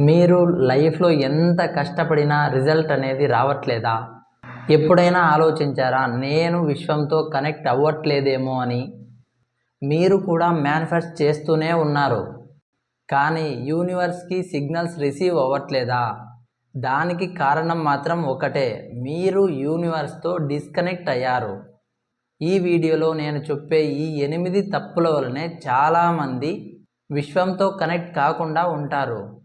మీరు లైఫ్లో ఎంత కష్టపడినా రిజల్ట్ అనేది రావట్లేదా? ఎప్పుడైనా ఆలోచించారా నేను విశ్వంతో కనెక్ట్ అవ్వట్లేదేమో అని? మీరు కూడా మేనిఫెస్ట్ చేస్తూనే ఉన్నారు. కానీ యూనివర్స్కి సిగ్నల్స్ రిసీవ్ అవ్వట్లేదా? దానికి కారణం మాత్రం ఒకటే మీరు యూనివర్స్తో డిస్కనెక్ట్ అయ్యారు. ఈ వీడియోలో నేను చెప్పే ఈ ఎనిమిది తప్పుల వలనే చాలామంది విశ్వంతో కనెక్ట్ కాకుండా ఉంటారు.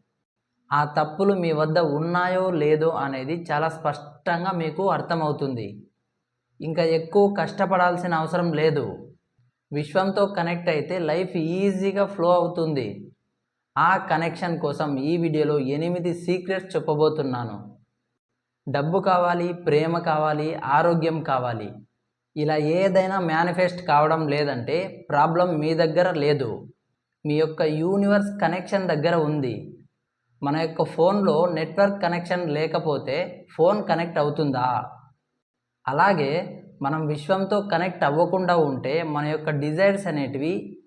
ఆ తప్పులు మీ వద్ద ఉన్నాయో లేదో అనేది చాలా స్పష్టంగా మీకు అర్థమవుతుంది. ఇంకా ఎక్కువ కష్టపడాల్సిన అవసరం లేదు. విశ్వంతో కనెక్ట్ అయితే లైఫ్ ఈజీగా ఫ్లో అవుతుంది. ఆ కనెక్షన్ కోసం ఈ వీడియోలో ఎనిమిది సీక్రెట్స్ చెప్పబోతున్నాను. డబ్బు కావాలి ప్రేమ కావాలి ఆరోగ్యం కావాలి. ఇలా ఏదైనా మేనిఫెస్ట్ కావడం లేదంటే ప్రాబ్లం మీ దగ్గర లేదు. మీ యొక్క యూనివర్స్ కనెక్షన్ దగ్గర ఉంది. మన యొక్క ఫోన్లో నెట్వర్క్ కనెక్షన్ లేకపోతే ఫోన్ కనెక్ట్ అవుతుందా? అలాగే మనం విశ్వంతో కనెక్ట్ అవ్వకుండా ఉంటే మన యొక్క డిజైర్స్ అనేటివి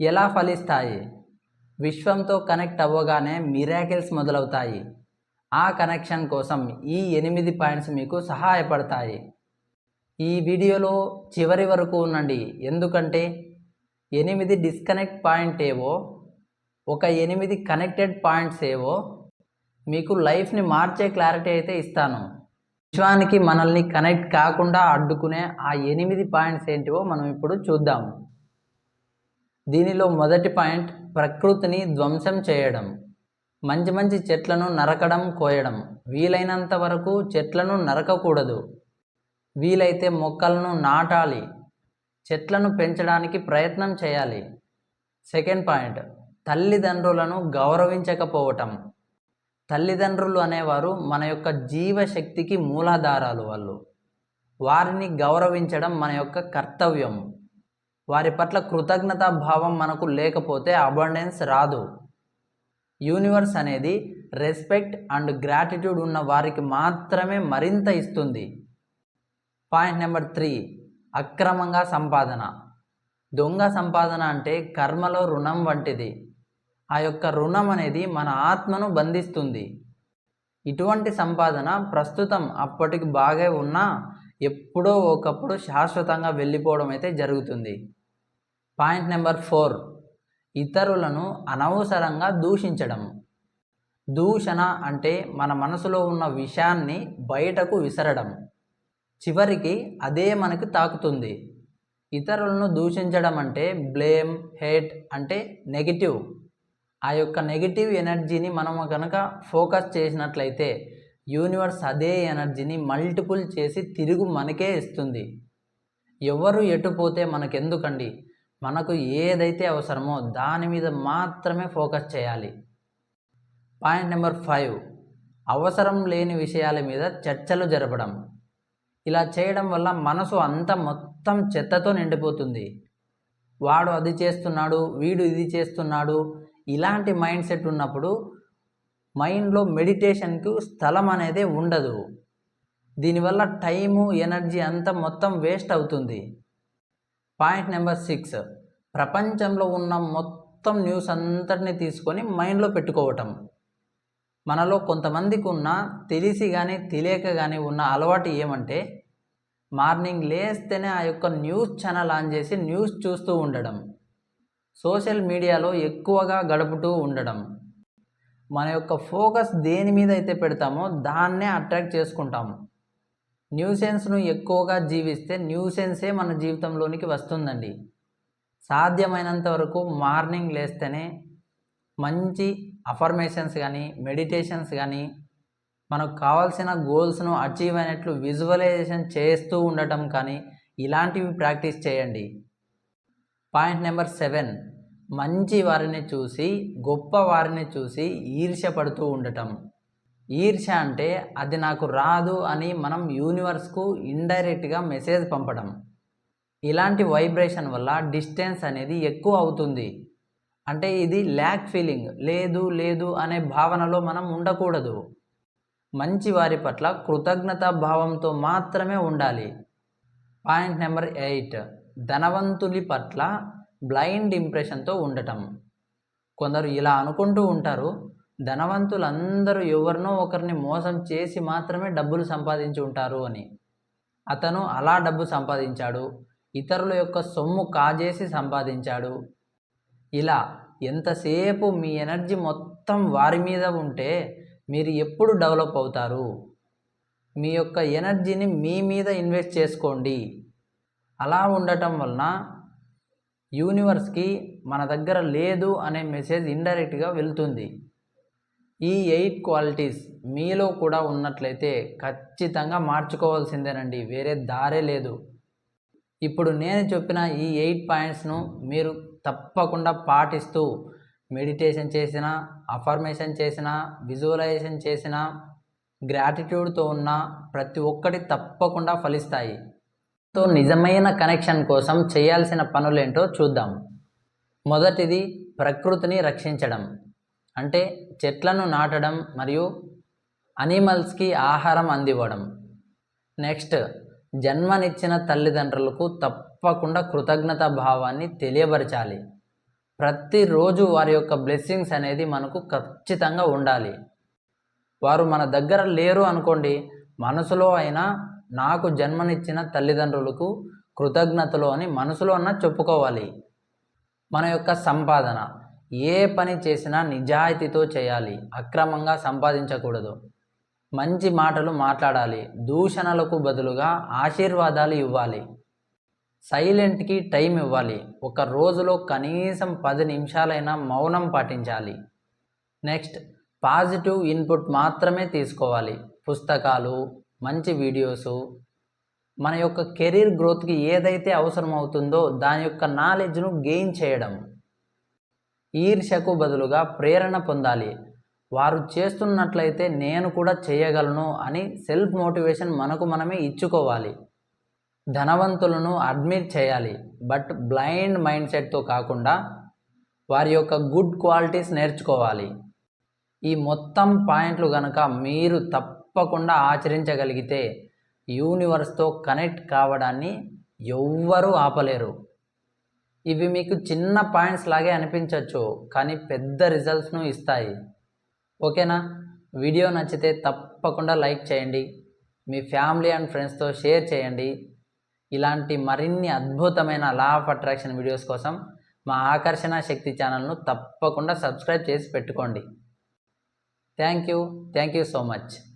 ఎలా ఫలిస్తాయి? విశ్వంతో కనెక్ట్ అవ్వగానే మిరాకిల్స్ మొదలవుతాయి. ఆ కనెక్షన్ కోసం ఈ ఎనిమిది పాయింట్స్ మీకు సహాయపడతాయి. ఈ వీడియోలో చివరి వరకు ఉండండి. ఎందుకంటే ఎనిమిది డిస్కనెక్ట్ పాయింట్ ఏవో ఒక ఎనిమిది కనెక్టెడ్ పాయింట్స్ ఏవో మీకు లైఫ్ని మార్చే క్లారిటీ అయితే ఇస్తాను. విశ్వానికి మనల్ని కనెక్ట్ కాకుండా అడ్డుకునే ఆ ఎనిమిది పాయింట్స్ ఏంటివో మనం ఇప్పుడు చూద్దాం. దీనిలో మొదటి పాయింట్ ప్రకృతిని ధ్వంసం చేయడం. మంచి మంచి చెట్లను నరకడం కోయడం. వీలైనంత వరకు చెట్లను నరకకూడదు. వీలైతే మొక్కలను నాటాలి. చెట్లను పెంచడానికి ప్రయత్నం చేయాలి. సెకండ్ పాయింట్ తల్లిదండ్రులను గౌరవించకపోవటం. తల్లిదండ్రులు అనేవారు మన యొక్క జీవశక్తికి మూలాధారాలు వాళ్ళు. వారిని గౌరవించడం మన యొక్క కర్తవ్యం. వారి పట్ల కృతజ్ఞతా భావం మనకు లేకపోతే అబండెన్స్ రాదు. యూనివర్స్ అనేది రెస్పెక్ట్ అండ్ గ్రాటిట్యూడ్ ఉన్న వారికి మాత్రమే మరింత ఇస్తుంది. పాయింట్ నెంబర్ త్రీ అక్రమంగా సంపాదన. దొంగ సంపాదన అంటే కర్మలో రుణం వంటిది. ఆ యొక్క రుణం అనేది మన ఆత్మను బంధిస్తుంది. ఇటువంటి సంపాదన ప్రస్తుతం అప్పటికి బాగా ఉన్నా ఎప్పుడో ఒకప్పుడు శాశ్వతంగా వెళ్ళిపోవడం అయితే జరుగుతుంది. Point number four. ఇతరులను అనవసరంగా దూషించడం. దూషణ అంటే మన మనసులో ఉన్న విషయాన్ని బయటకు విసరడం. చివరికి అదే మనకు తాకుతుంది. ఇతరులను దూషించడం అంటే బ్లేమ్ హేట్ అంటే నెగిటివ్ ఆ యొక్క నెగిటివ్ ఎనర్జీని మనం కనుక ఫోకస్ చేసినట్లయితే యూనివర్స్ అదే ఎనర్జీని మల్టిపుల్ చేసి తిరుగు మనకే ఇస్తుంది. ఎవరు ఎటుపోతే మనకెందుకండి? మనకు ఏదైతే అవసరమో దాని మీద మాత్రమే ఫోకస్ చేయాలి. పాయింట్ నెంబర్ ఫైవ్ అవసరం లేని విషయాల మీద చర్చలు జరపడం. ఇలా చేయడం వల్ల మనసు అంతా మొత్తం చెత్తతో నిండిపోతుంది. వాడు అది చేస్తున్నాడు వీడు ఇది చేస్తున్నాడు ఇలాంటి మైండ్ సెట్ ఉన్నప్పుడు మైండ్లో మెడిటేషన్కు స్థలం అనేది ఉండదు. దీనివల్ల టైము ఎనర్జీ అంతా మొత్తం వేస్ట్ అవుతుంది. Point number six. ప్రపంచంలో ఉన్న మొత్తం న్యూస్ అంతటిని తీసుకొని మైండ్లో పెట్టుకోవటం. మనలో కొంతమందికి ఉన్న తెలిసి కానీ తెలియక కానీ ఉన్న అలవాటు ఏమంటే మార్నింగ్ లేస్తేనే ఆ యొక్క న్యూస్ ఛానల్ ఆన్ చేసి న్యూస్ చూస్తూ ఉండడం. సోషల్ మీడియాలో ఎక్కువగా గడుపుతూ ఉండడం. మన యొక్క ఫోకస్ దేని మీద అయితే పెడతామో దాన్నే అట్రాక్ట్ చేసుకుంటాము. న్యూసెన్స్ను ఎక్కువగా జీవిస్తే న్యూసెన్సే మన జీవితంలోనికి వస్తుందండి. సాధ్యమైనంత వరకు మార్నింగ్ లేస్తేనే మంచి అఫర్మేషన్స్ కానీ మెడిటేషన్స్ కానీ మనకు కావాల్సిన గోల్స్ను అచీవ్ అయినట్లు విజువలైజేషన్ చేస్తూ ఉండటం కానీ ఇలాంటివి ప్రాక్టీస్ చేయండి. Point number seven. మంచి వారిని చూసి గొప్ప వారిని చూసి ఈర్ష్య పడుతూ ఉండటం. ఈర్ష అంటే అది నాకు రాదు అని మనం యూనివర్స్కు ఇండైరెక్ట్గా మెసేజ్ పంపడం. ఇలాంటి వైబ్రేషన్ వల్ల డిస్టెన్స్ అనేది ఎక్కువ అవుతుంది. అంటే ఇది ల్యాక్ ఫీలింగ్ లేదు లేదు అనే భావనలో మనం ఉండకూడదు. మంచి వారి పట్ల కృతజ్ఞతా భావంతో మాత్రమే ఉండాలి. పాయింట్ నెంబర్ ఎయిట్ ధనవంతులి పట్ల బ్లైండ్ ఇంప్రెషన్తో ఉండటం. కొందరు ఇలా అనుకుంటూ ఉంటారు ధనవంతులందరూ ఎవరినో ఒకరిని మోసం చేసి మాత్రమే డబ్బులు సంపాదించి ఉంటారు అని. అతను అలా డబ్బు సంపాదించాడు ఇతరుల యొక్క సొమ్ము కాజేసి సంపాదించాడు. ఇలా ఎంతసేపు మీ ఎనర్జీ మొత్తం వారి మీద ఉంటే మీరు ఎప్పుడు డెవలప్ అవుతారు? మీ యొక్క ఎనర్జీని మీ మీద ఇన్వెస్ట్ చేసుకోండి. అలా ఉండటం వలన యూనివర్స్కి మన దగ్గర లేదు అనే మెసేజ్ ఇండైరెక్ట్గా వెళ్తుంది. ఈ ఎయిట్ క్వాలిటీస్ మీలో కూడా ఉన్నట్లయితే ఖచ్చితంగా మార్చుకోవాల్సిందేనండి. వేరే దారే లేదు. ఇప్పుడు నేను చెప్పిన ఈ ఎయిట్ పాయింట్స్ను మీరు తప్పకుండా పాటిస్తూ మెడిటేషన్ చేసిన అఫర్మేషన్ చేసిన విజువలైజేషన్ చేసిన గ్రాటిట్యూడ్తో ఉన్న ప్రతి ఒక్కటి తప్పకుండా ఫలిస్తాయి. తో నిజమైన కనెక్షన్ కోసం చేయాల్సిన పనులేంటో చూద్దాం. మొదటిది ప్రకృతిని రక్షించడం. అంటే చెట్లను నాటడం మరియు అనిమల్స్కి ఆహారం అందివ్వడం. నెక్స్ట్ జన్మనిచ్చిన తల్లిదండ్రులకు తప్పకుండా కృతజ్ఞత భావాన్ని తెలియపరచాలి. ప్రతిరోజు వారి యొక్క బ్లెస్సింగ్స్ అనేది మనకు ఖచ్చితంగా ఉండాలి. వారు మన దగ్గర లేరు అనుకోండి మనసులో అయినా నాకు జన్మనిచ్చిన తల్లిదండ్రులకు కృతజ్ఞతలు అని మనసులో అన్న చెప్పుకోవాలి. మన యొక్క సంపాదన ఏ పని చేసినా నిజాయితీతో చేయాలి అక్రమంగా సంపాదించకూడదు. మంచి మాటలు మాట్లాడాలి దూషణలకు బదులుగా ఆశీర్వాదాలు ఇవ్వాలి. సైలెంట్కి టైం ఇవ్వాలి ఒక రోజులో కనీసం పది నిమిషాలైనా మౌనం పాటించాలి. నెక్స్ట్ పాజిటివ్ ఇన్పుట్ మాత్రమే తీసుకోవాలి. పుస్తకాలు మంచి వీడియోసు మన యొక్క కెరీర్ గ్రోత్కి ఏదైతే అవసరం అవుతుందో దాని యొక్క నాలెడ్జ్ను గెయిన్ చేయడం. ఈర్ష్యకు బదులుగా ప్రేరణ పొందాలి. వారు చేస్తున్నట్లయితే నేను కూడా చేయగలను అని సెల్ఫ్ మోటివేషన్ మనకు మనమే ఇచ్చుకోవాలి. ధనవంతులను అడ్మిట్ చేయాలి. బట్ బ్లైండ్ మైండ్ సెట్తో కాకుండా వారి యొక్క గుడ్ క్వాలిటీస్ నేర్చుకోవాలి. ఈ మొత్తం పాయింట్లు కనుక మీరు తప్పకుండా ఆచరించగలిగితే యూనివర్స్తో కనెక్ట్ కావడాన్ని ఎవ్వరూ ఆపలేరు. ఇవి మీకు చిన్న పాయింట్స్ లాగే అనిపించవచ్చు కానీ పెద్ద రిజల్ట్స్ను ఇస్తాయి. ఓకేనా? వీడియో నచ్చితే తప్పకుండా లైక్ చేయండి మీ ఫ్యామిలీ అండ్ ఫ్రెండ్స్తో షేర్ చేయండి. ఇలాంటి మరిన్ని అద్భుతమైన లా ఆఫ్ అట్రాక్షన్ వీడియోస్ కోసం మా ఆకర్షణ శక్తి ఛానల్ను తప్పకుండా సబ్స్క్రైబ్ చేసి పెట్టుకోండి. Thank you. Thank you so much.